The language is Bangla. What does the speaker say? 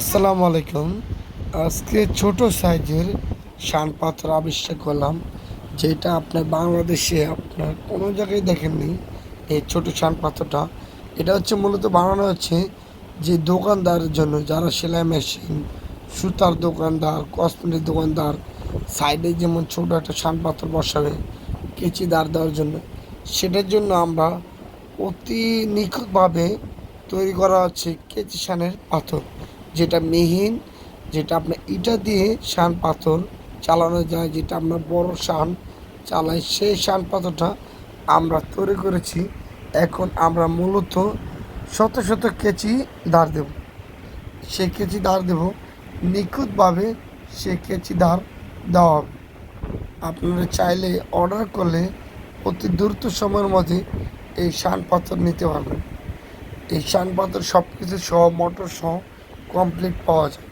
আসসালামু আলাইকুম। আজকে ছোট সাইজের শান পাথর আবিষ্কার করলাম, যেটা আপনার বাংলাদেশে আপনার কোনো জায়গায় দেখেননি, এই ছোট শান পাথরটা। এটা হচ্ছে মূলত বানানো হচ্ছে যে দোকানদারের জন্য, যারা সেলাই মেশিন, সুতার দোকানদার, কসমেটিক দোকানদার, সাইডে যেমন ছোট একটা শান পাথর বসাবে, কেচি দাঁড় দেওয়ার জন্য। সেটার জন্য আমরা অতি নিখুঁতভাবে তৈরি করা হচ্ছে কেচি শানের পাথর। যেটা মিহিন, যেটা আপনার ইটা দিয়ে শান পাথর চালানো যায়, যেটা আমরা বড় শান চালাই সেই শান পাথরটা আমরা তৈরি করেছি। এখন আমরা মূলত শত শত কেচি দাঁড় দেব। সে কেচি দাঁড় দেব, নিখুঁতভাবে সে কেচি দাঁড় দেওয়া হবে। আপনারা চাইলে অর্ডার করলে অতি দ্রুত সময়ের মধ্যে এই শান পাথর নিতে পারবেন। এই শান পাথর সব কিছু সহ, মোটর সহ কমপ্লিট পাওয়া যায়